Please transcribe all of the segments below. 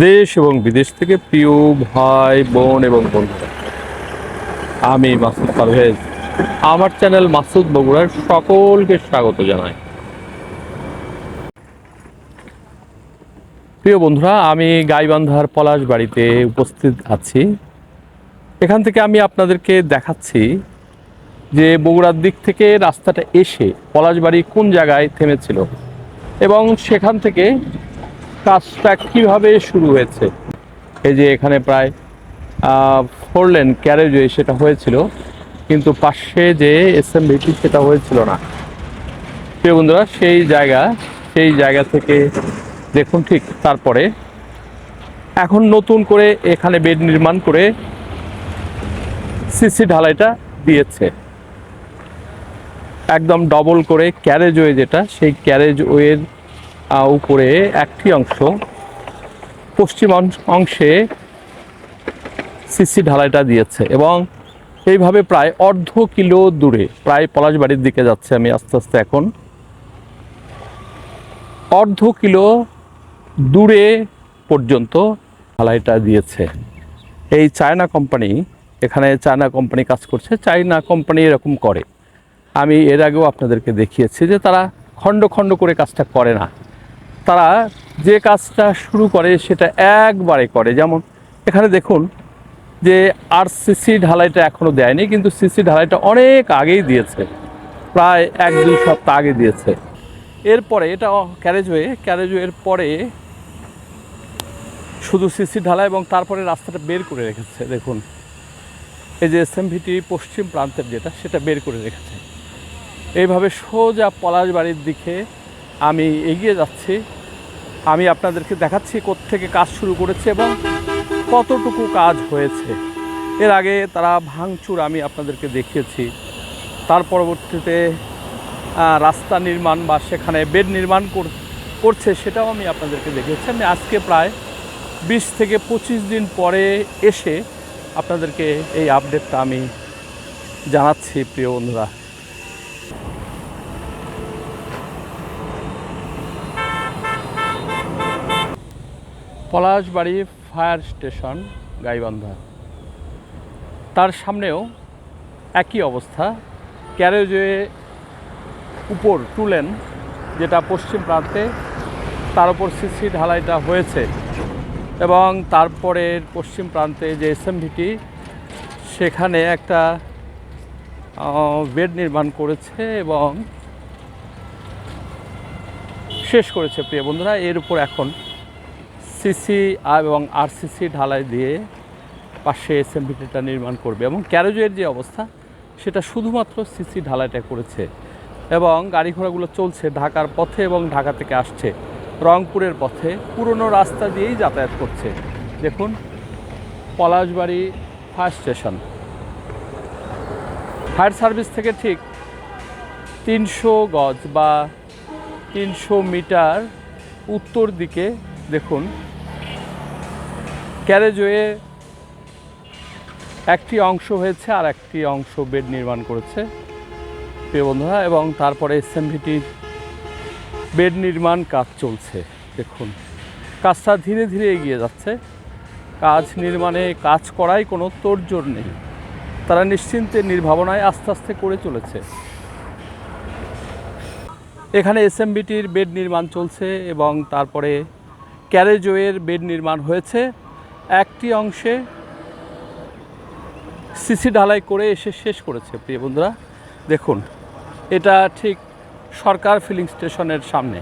দেশ এবং বিদেশ থেকে প্রিয় ভাই, বোন এবং বন্ধুরা। আমি মাসুদ পারভেজ। আমার চ্যানেল মাসুদ বগুড়ার সকলকে স্বাগত জানাই। প্রিয় বন্ধুরা, আমি গাইবান্ধার পলাশ বাড়িতে উপস্থিত আছি। এখান থেকে আমি আপনাদেরকে দেখাচ্ছি যে বগুড়ার দিক থেকে রাস্তাটা এসে পলাশবাড়ি কোন জায়গায় থেমেছিল এবং সেখান থেকে কাজটা কীভাবে শুরু হয়েছে? এই যে এখানে প্রায় ফোর লেন ক্যারেজওয়ে সেটা হয়েছিল কিন্তু পাশে যে এসএমবিটি সেটা হয়েছিল না। প্রিয় বন্ধুরা সেই জায়গা সেই জায়গা থেকে দেখুন ঠিক তারপরে। এখন নতুন করে এখানে বেড নির্মাণ করে সিসি ঢালাইটা দিয়েছে। একদম ডবল করে ক্যারেজওয়ে যেটা সেই ক্যারেজওয়ের আহ, উপরে একটি অংশ, পশ্চিম অংশে সিসি ঢালাইটা দিয়েছে এবং এইভাবে প্রায় অর্ধ কিলো দূরে, প্রায় পলাশবাড়ির দিকে যাচ্ছে আমি আস্তে আস্তে এখন। অর্ধ কিলো দূরে পর্যন্ত ঢালাইটা দিয়েছে। এই চায়না কোম্পানি, এখানে চায়না কোম্পানি কাজ করছে, চায়না কোম্পানি এরকম করে। আমি এর আগেও আপনাদেরকে দেখিয়েছি যে তারা খণ্ড খণ্ড করে কাজটা করে না। তারা যে কাজটা শুরু করে সেটা একবারে করে। যেমন এখানে দেখুন যে আর সিসি ঢালাইটা এখনও দেয়নি, কিন্তু সিসি ঢালাইটা অনেক আগেই দিয়েছে। প্রায় এক দুই সপ্তাহ আগে দিয়েছে। এরপরে এটা ক্যারেজওয়ে ক্যারেজওয়ের পরে শুধু সিসি ঢালাই এবং তারপরে রাস্তাটা বের করে রেখেছে, দেখুন। এই যে এসএমভিটি পশ্চিম প্রান্তের যেটা, সেটা বের করে রেখেছে। এইভাবে সোজা পলাশ বাড়ির দিকে আমি এগিয়ে যাচ্ছি। আমি আপনাদেরকে দেখাচ্ছি থেকে কাজ শুরু করেছে এবং কতটুকু কাজ হয়েছে। এর আগে তারা ভাঙচুর আমি আপনাদেরকে দেখিয়েছি। তার পরবর্তীতে রাস্তা নির্মাণ বা সেখানে বেড নির্মাণ কর- করছে সেটাও আমি আপনাদেরকে দেখিয়েছি। আমি আজকে প্রায় বিশ থেকে পঁচিশ দিন পরে এসে আপনাদেরকে এই আপডেটটা আমি জানাচ্ছি, প্রিয় বন্ধুরা। Palashbari fire station, Gaibandha. তার সামনেও একই অবস্থা। ক্যারেজওয়ে উপর টুলেন যেটা পশ্চিম প্রান্তে, তার উপর সিসি ঢালাইটা হয়েছে এবং তারপরে পশ্চিম প্রান্তে যে এসএমভিটি সেখানে একটা বেড নির্মাণ করেছে এবং শেষ করেছে, প্রিয় বন্ধুরা। এর উপর এখন সিসি এবং আরসিসি ঢালাই দিয়ে পাশে এসএমভিটিটা নির্মাণ করবে এবং ক্যারেজের যে অবস্থা, সেটা শুধুমাত্র সিসি ঢালাইটা করেছে এবং গাড়ি ঘোড়াগুলো চলছে ঢাকার পথে এবং ঢাকা থেকে আসছে রংপুরের পথে। পুরনো রাস্তা দিয়েই যাতায়াত করছে। দেখুন, Palashbari fire station. Fire service থেকে ঠিক তিনশো গজ বা তিনশো মিটার উত্তর দিকে দেখুন ক্যারেজওয়ে একটি অংশ হয়েছে আর একটি অংশ বেড নির্মাণ করেছে। প্রিয় বন্ধুরা, এবং তারপরে এসএমভিটির বেড নির্মাণ কাজ চলছে। দেখুন, কাজটা ধীরে ধীরে এগিয়ে যাচ্ছে। কাজ নির্মাণে কাজ করাই কোনো তোড়জোড় নেই। তারা নিশ্চিন্তে, নির্ভাবনায় আস্তে আস্তে করে চলেছে। এখানে এসএমবিটির বেড নির্মাণ চলছে এবং তারপরে ক্যারেজওয়ের বেড নির্মাণ হয়েছে। একটি অংশে সিসি ঢালাই করে এসে শেষ করেছে, প্রিয় বন্ধুরা। দেখুন, এটা ঠিক সরকার ফিলিং স্টেশনের সামনে।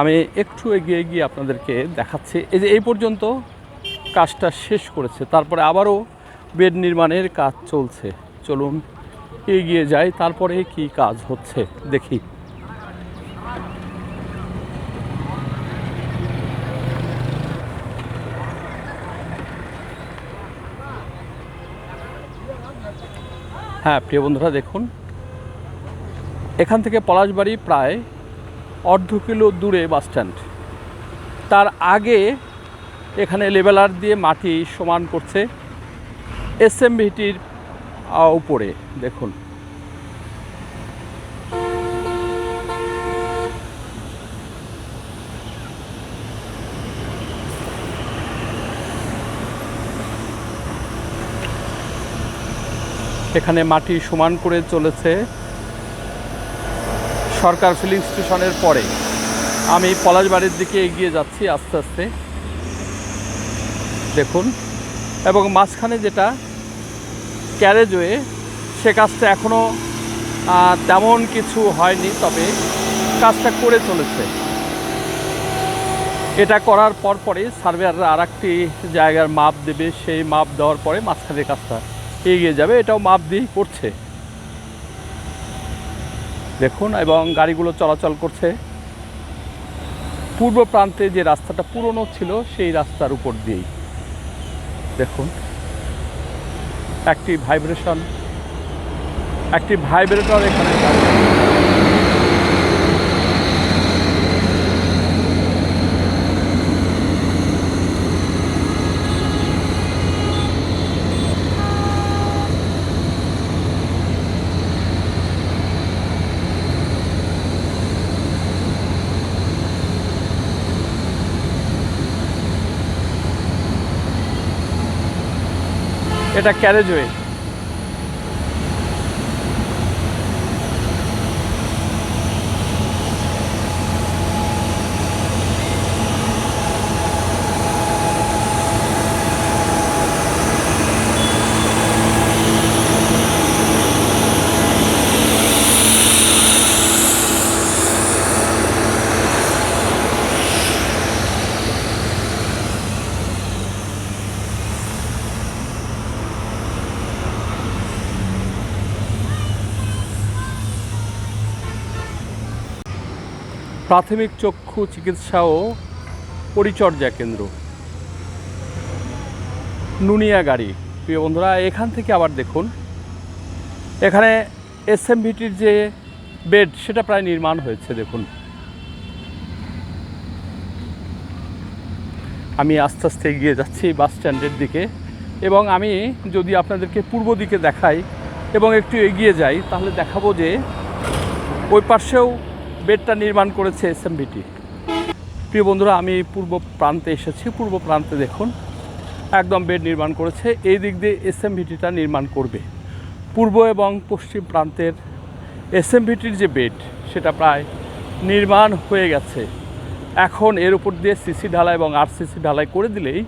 আমি একটু এগিয়ে গিয়ে আপনাদেরকে দেখাচ্ছি। এই যে এই পর্যন্ত কাজটা শেষ করেছে, তারপরে আবারও বেড নির্মাণের কাজ চলছে। চলুন এগিয়ে যাই, তারপরে কি কাজ হচ্ছে, দেখি। হ্যাঁ প্রিয় বন্ধুরা, দেখুন। এখান থেকে পলাশবাড়ি প্রায় অর্ধ কিলো দূরে বাসস্ট্যান্ড তার আগে এখানে লেবেলার দিয়ে মাটি সমান করছে। এস এসএমভিটির উপরে, দেখুন। এখানে মাটি সমান করে চলেছে সরকার ফিলিং স্টেশনের পরে। আমি পলাশবাড়ির দিকে এগিয়ে যাচ্ছি আস্তে আস্তে। দেখুন। এবং মাঝখানে যেটা ক্যারেজওয়ে, সে কাজটা এখনও তেমন কিছু হয়নি, তবে কাজটা করে চলেছে। এটা করার পর পরে সার্ভেয়াররা আর একটি জায়গার মাপ দেবে, সেই মাপ দেওয়ার পরে মাঝখানের কাজটা এগিয়ে যাবে, এটাও মাপ দিয়েই করছে। দেখুন, এবং গাড়িগুলো চলাচল করছে। পূর্ব প্রান্তে যে রাস্তাটা পুরনো ছিল, সেই রাস্তার উপর দিয়েই। দেখুন, একটি ভাইব্রেশন, একটি ভাইব্রেটর এখানে এটা ক্যারেজওয়ে প্রাথমিক চক্ষু চিকিৎসা ও পরিচর্যা কেন্দ্র। নুনিয়া গাড়ি। প্রিয় বন্ধুরা, এখান থেকে আবার দেখুন। এখানে এসএমভিটির যে বেড, সেটা প্রায় নির্মাণ হয়েছে, দেখুন। আমি আস্তে আস্তে এগিয়ে যাচ্ছি বাস স্ট্যান্ডের দিকে এবং আমি যদি আপনাদেরকে পূর্ব দিকে দেখাই এবং একটু এগিয়ে যাই, তাহলে দেখাবো যে ওই পাশেও বেডটা নির্মাণ করেছে এসএমবিটি প্রিয় বন্ধুরা, আমি পূর্ব প্রান্তে এসেছি। পূর্ব প্রান্তে দেখুন, একদম বেড নির্মাণ করেছে। এই দিক দিয়ে এসএমভিটিটা নির্মাণ করবে। পূর্ব এবং পশ্চিম প্রান্তের এসএমভিটির যে বেড, সেটা প্রায় নির্মাণ হয়ে গেছে। এখন এর উপর দিয়ে সিসি ঢালাই এবং আর সিসি ঢালাই করে দিলেই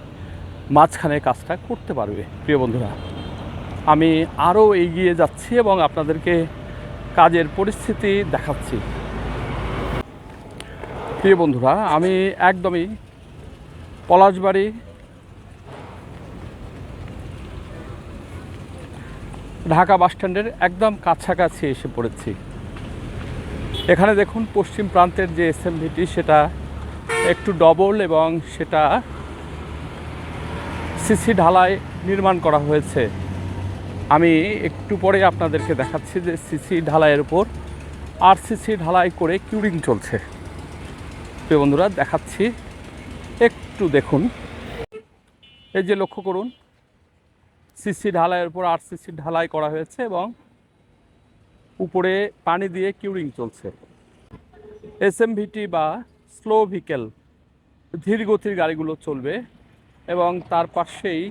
মাঝখানে কাজটা করতে পারবে। প্রিয় বন্ধুরা, আমি আরও এগিয়ে যাচ্ছি এবং আপনাদেরকে কাজের পরিস্থিতি দেখাচ্ছি। প্রিয় বন্ধুরা, আমি একদমই পলাশবাড়ি ঢাকা বাস স্ট্যান্ডের একদম কাছাকাছি এসে পড়েছি। এখানে দেখুন পশ্চিম প্রান্তের যে এসএমভিটি সেটা একটু ডবল এবং সেটা সিসি ঢালাই নির্মাণ করা হয়েছে। আমি একটু পরে আপনাদেরকে দেখাচ্ছি যে সিসি ঢালাইয়ের উপর আর সিসি ঢালাই করে কিউরিং চলছে। প্রিয় বন্ধুরা, দেখাচ্ছি একটু দেখুন। এই যে লক্ষ্য করুন সিসি ঢালাইয়ের উপর আর সিসি ঢালাই করা হয়েছে এবং উপরে পানি দিয়ে কিউরিং চলছে। এসএমভিটি বা স্লো ভিকেল ধীর গতির গাড়িগুলো চলবে এবং তার পাশেই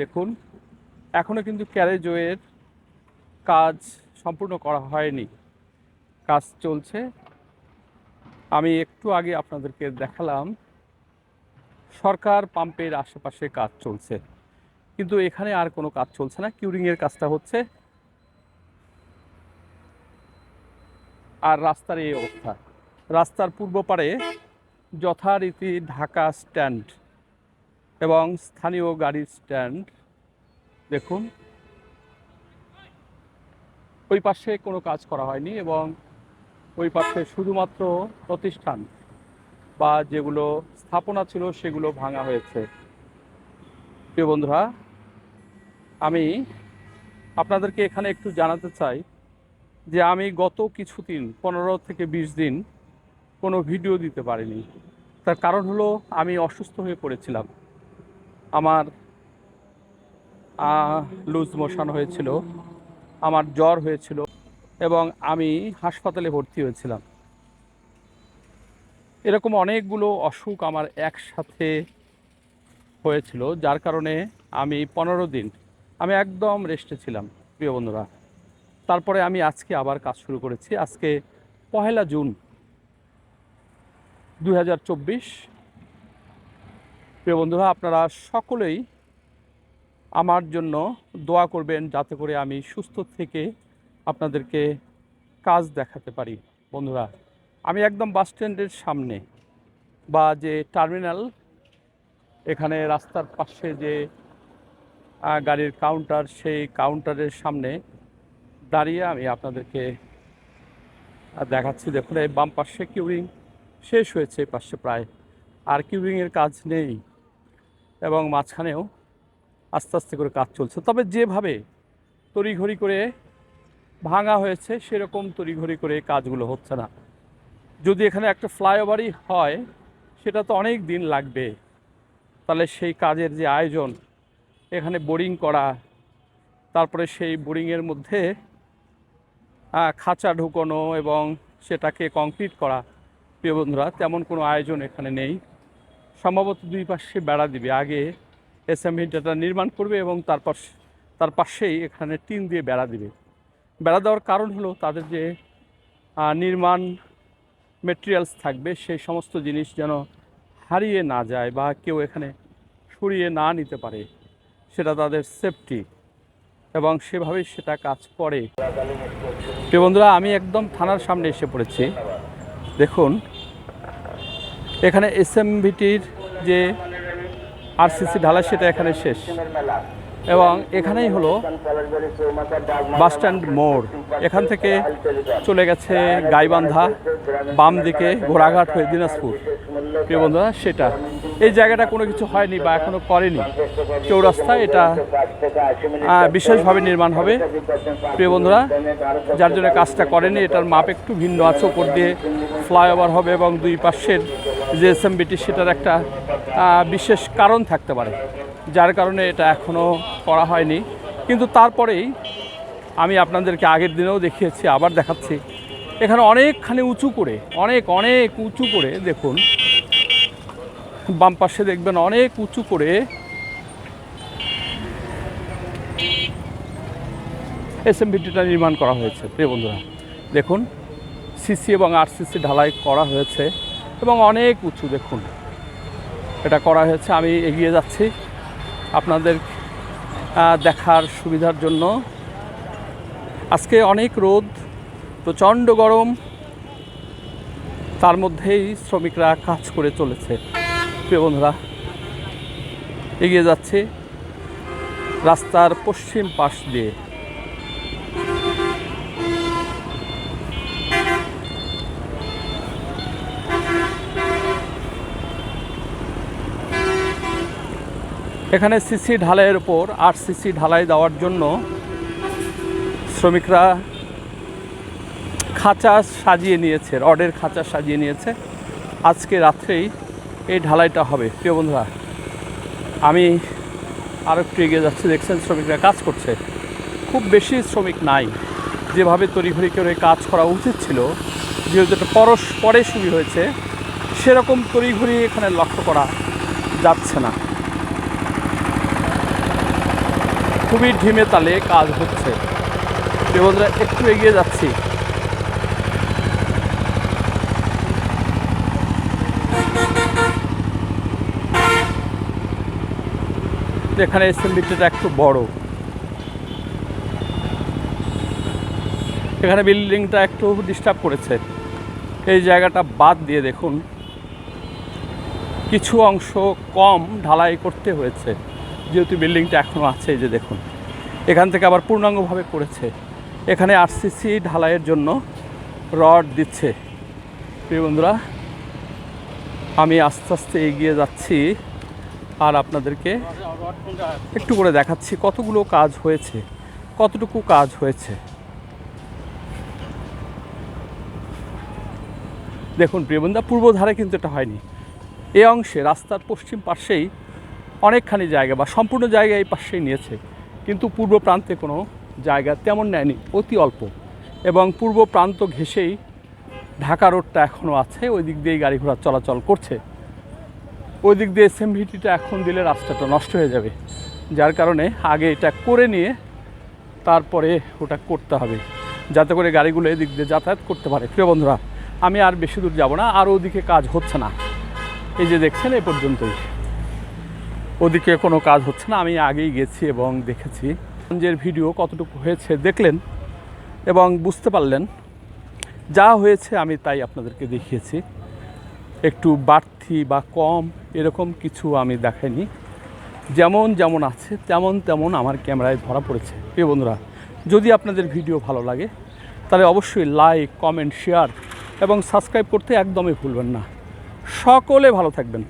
দেখুন এখনও কিন্তু ক্যারেজওয়ের কাজ সম্পূর্ণ করা হয়নি। কাজ চলছে। আমি একটু আগে আপনাদেরকে দেখালাম, সরকার পাম্পের আশেপাশে কাজ চলছে। কিন্তু এখানে আর কোনো কাজ চলছে না, কিউরিংয়ের কাজটা হচ্ছে। আর রাস্তার এই অবস্থা। রাস্তার পূর্ব পারে যথারীতি ঢাকা স্ট্যান্ড এবং স্থানীয় গাড়ির স্ট্যান্ড। দেখুন, ওই পাশে কোনো কাজ করা হয়নি এবং ওই পাশে শুধুমাত্র প্রতিষ্ঠান বা যেগুলো স্থাপনা ছিল সেগুলো ভাঙা হয়েছে। প্রিয় বন্ধুরা, আমি আপনাদেরকে এখানে একটু জানাতে চাই যে আমি গত কিছুদিন, পনেরো থেকে বিশ দিন কোনো ভিডিও দিতে পারিনি। তার কারণ হলো আমি অসুস্থ হয়ে পড়েছিলাম। আমার লুজ মোশন হয়েছিল, আমার জ্বর হয়েছিল এবং আমি হাসপাতালে ভর্তি হয়েছিলাম। এরকম অনেকগুলো অসুখ আমার একসাথে হয়েছিল, যার কারণে আমি পনেরো দিন আমি একদম রেস্টে ছিলাম, প্রিয় বন্ধুরা। তারপরে আমি আজকে আবার কাজ শুরু করেছি। আজকে পহেলা জুন দু হাজার চব্বিশ। প্রিয় বন্ধুরা, আপনারা সকলেই আমার জন্য দোয়া করবেন যাতে করে আমি সুস্থ থেকে আপনাদেরকে কাজ দেখাতে পারি। বন্ধুরা, আমি একদম বাস স্ট্যান্ডের সামনে বা যে টার্মিনাল, এখানে রাস্তার পাশে যে গাড়ির কাউন্টার, সেই কাউন্টারের সামনে দাঁড়িয়ে আমি আপনাদেরকে দেখাচ্ছি। দেখুন, এই বাম পাশে কিউরিং শেষ হয়েছে, এই পাশে প্রায়। আর কিউরিংয়ের কাজ নেই এবং মাঝখানেও আস্তে আস্তে করে কাজ চলছে। তবে যেভাবে তড়িঘড়ি করে ভাঙা হয়েছে, সেরকম তড়িঘড়ি করে কাজগুলো হচ্ছে না। যদি এখানে একটা ফ্লাইওভারই হয়, সেটা তো অনেক দিন লাগবে। তাহলে সেই কাজের যে আয়োজন, এখানে বোরিং করা, তারপরে সেই বোরিংয়ের মধ্যে খাঁচা ঢুকোনো এবং সেটাকে কংক্রিট করা, প্রিয় বন্ধুরা, তেমন কোনো আয়োজন এখানে নেই। সম্ভবত দুই পাশে বেড়া দিবে। আগে এসএমভিটাটা নির্মাণ করবে এবং তারপর, তার পাশেই এখানে টিন দিয়ে বেড়া দিবে। বেড়া দেওয়ার কারণ হলো তাদের যে নির্মাণ মেটেরিয়ালস থাকবে, সেই সমস্ত জিনিস যেন হারিয়ে না যায় বা কেউ এখানে সরিয়ে না নিতে পারে, সেটা তাদের সেফটি এবং সেভাবেই সেটা কাজ করে। প্রিয় বন্ধুরা, আমি একদম থানার সামনে এসে পড়েছি। দেখুন, এখানে এসএমভিটির যে আরসিসি ঢালাই, সেটা এখানে শেষ। এবং এখানেই হলো বাস স্ট্যান্ড মোড়। এখান থেকে চলে গেছে গাইবান্ধা, বাম দিকে ঘোড়াঘাট হয়ে দিনাজপুর। প্রিয় বন্ধুরা, সেটা। এই জায়গাটা কোনো কিছু হয়নি বা এখনও করেনি। চৌরাস্তা, এটা বিশেষভাবে নির্মাণ হবে। প্রিয় বন্ধুরা, যার জন্য কাজটা করেনি, এটার মাপ একটু ভিন্ন আছে। ওপর দিয়ে ফ্লাইওভার হবে এবং দুই পাশের যে এসএমবিটি সেটার একটা বিশেষ কারণ থাকতে পারে। যার কারণে এটা এখনও করা হয়নি। কিন্তু তারপরেই আমি আপনাদেরকে আগের দিনেও দেখিয়েছি, আবার দেখাচ্ছি। এখানে অনেকখানি উঁচু করে, অনেক অনেক উঁচু করে দেখুন। বাম পাশে দেখবেন অনেক উঁচু করে এসএমভিটিটা নির্মাণ করা হয়েছে। প্রিয় বন্ধুরা, দেখুন সিসি এবং আরসিসি ঢালাই করা হয়েছে এবং অনেক উঁচু, দেখুন। এটা করা হয়েছে, আমি এগিয়ে যাচ্ছি। আপনাদের দেখার সুবিধার জন্য। আজকে অনেক রোদ, প্রচণ্ড গরম, তার মধ্যেই শ্রমিকরা কাজ করে চলেছে। প্রিয় বন্ধুরা, এগিয়ে যাচ্ছে রাস্তার পশ্চিম পাশ দিয়ে। এখানে সিসি ঢালাইয়ের উপর আর সিসি ঢালাই দেওয়ার জন্য শ্রমিকরা খাঁচা সাজিয়ে নিয়েছে, রডের খাঁচা সাজিয়ে নিয়েছে। আজকে রাত্রেই এই ঢালাইটা হবে। প্রিয় বন্ধুরা, আমি আরও একটু এগিয়ে যাচ্ছি। দেখছেন, শ্রমিকরা কাজ করছে। খুব বেশি শ্রমিক নাই। যেভাবে তড়িঘড়ি করে কাজ করা উচিত ছিল, যেহেতু এটা পরশ পরে শুরু হয়েছে, সেরকম তড়িঘড়ি এখানে লক্ষ্য করা যাচ্ছে না। খুবই ঢিমে তালে কাজ হচ্ছে। বন্ধুরা একটু এগিয়ে যাচ্ছি। এখানে এসএমবিটিটা একটু বড়। এখানে বিল্ডিংটা একটু ডিস্টার্ব করেছে। এই জায়গাটা বাদ দিয়ে দেখুন। কিছু অংশ কম ঢালাই করতে হয়েছে। যেহেতু বিল্ডিংটা এখনও আছে যে দেখুন। এখান থেকে আবার পূর্ণাঙ্গভাবে করেছে। এখানে আরসিসি ঢালাইয়ের জন্য রড দিচ্ছে। প্রিয় বন্ধুরা, আমি আস্তে আস্তে এগিয়ে যাচ্ছি আর আপনাদেরকে একটু করে দেখাচ্ছি কতগুলো কাজ হয়েছে, কতটুকু কাজ হয়েছে। দেখুন প্রিয় বন্ধুরা, পূর্ব ধারে কিন্তু এটা হয়নি। এ অংশে, রাস্তার পশ্চিম পাশেই অনেকখানি জায়গা বা সম্পূর্ণ জায়গা এই পাশেই নিয়েছে। কিন্তু পূর্ব প্রান্তে কোনো জায়গা তেমন নেয়নি, অতি অল্প। এবং পূর্ব প্রান্ত ঘেঁষেই ঢাকা রোডটা এখনও আছে, ওই দিক দিয়েই গাড়ি ঘোড়া চলাচল করছে। ওই দিক দিয়ে এসএমভিটিটা এখন দিলে রাস্তাটা নষ্ট হয়ে যাবে। যার কারণে আগে এটা করে নিয়ে তারপরে ওটা করতে হবে, যাতে করে গাড়িগুলো এদিক দিয়ে যাতায়াত করতে পারে। প্রিয় বন্ধুরা, আমি আর বেশি দূর যাব না, আর ওদিকে কাজ হচ্ছে না। এই যে দেখছেন, এ পর্যন্তই। ওদিকে কোনো কাজ হচ্ছে না। আমি আগেই গেছি এবং দেখেছি। যে ভিডিও কতটুকু হয়েছে দেখলেন এবং বুঝতে পারলেন। যা হয়েছে আমি তাই আপনাদেরকে দেখিয়েছি। একটু বাড়তি বা কম এরকম কিছু আমি দেখাইনি। যেমন যেমন আছে, তেমন তেমন আমার ক্যামেরায় ধরা পড়েছে। প্রিয় বন্ধুরা, যদি আপনাদের ভিডিও ভালো লাগে, তাহলে অবশ্যই লাইক, কমেন্ট, শেয়ার এবং সাবস্ক্রাইব করতে একদমই ভুলবেন না। সকলে ভালো থাকবেন।